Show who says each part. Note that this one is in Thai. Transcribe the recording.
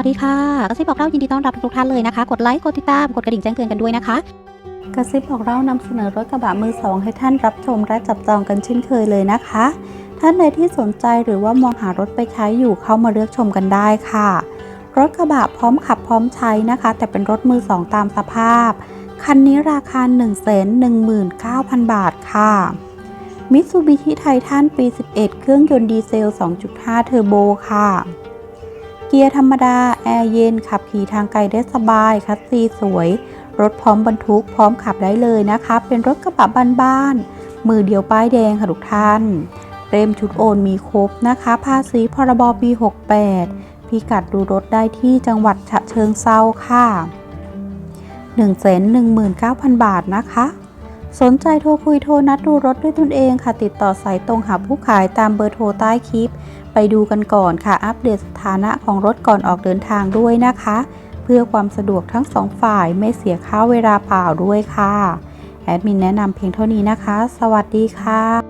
Speaker 1: วัสดีค่ะกระซิบบอกเล่ายินดีต้อนรับทุกท่านเลยนะคะ กดไลค์กดติดตามกดกระดิ่งแจ้งเตือนกันด้วยนะคะ
Speaker 2: กระซิบบอกเล่านำเสนอรถกระบะมือสองให้ท่านรับชมและจับจองกันเช่นเคยเลยนะคะ ท่านใดที่สนใจหรือว่ามองหารถไปใช้อยู่เข้ามาเลือกชมกันได้ค่ะ รถกระบะพร้อมขับพร้อมใช้นะคะ แต่เป็นรถมือสองตามสภาพ คันนี้ราคา 1 1 9 0 0 0 บาทค่ะมิตซูบิชิไททันปี 11 เครื่องยนต์ดีเซล 2.5 เทอร์โบค่ะ เกียร์ธรรมดา แอร์เย็น ขับขี่ทางไกลได้สบาย คัสซีสวย รถพร้อมบรรทุกพร้อมขับได้เลยนะคะ เป็นรถกระบะบ้านๆมือเดียวป้ายแดงค่ะทุกท่านเต็มชุดโอนมีครบนะคะ ภาษีพรบปี 68 พิกัดดูรถได้ที่จังหวัดฉะเชิงเซาค่ะ 119,000 บาทนะคะ สนใจโทรคุยโทรนัดดูรถด้วยตนเองค่ะ ติดต่อสายตรงหาผู้ขายตามเบอร์โทรใต้คลิป ไปดูกันก่อนค่ะ อัปเดตสถานะของรถก่อนออกเดินทางด้วยนะคะ เพื่อความสะดวกทั้งสองฝ่ายไม่เสียค่าเวลาเปล่าด้วยค่ะ แอดมินแนะนำเพียงเท่านี้นะคะ สวัสดีค่ะ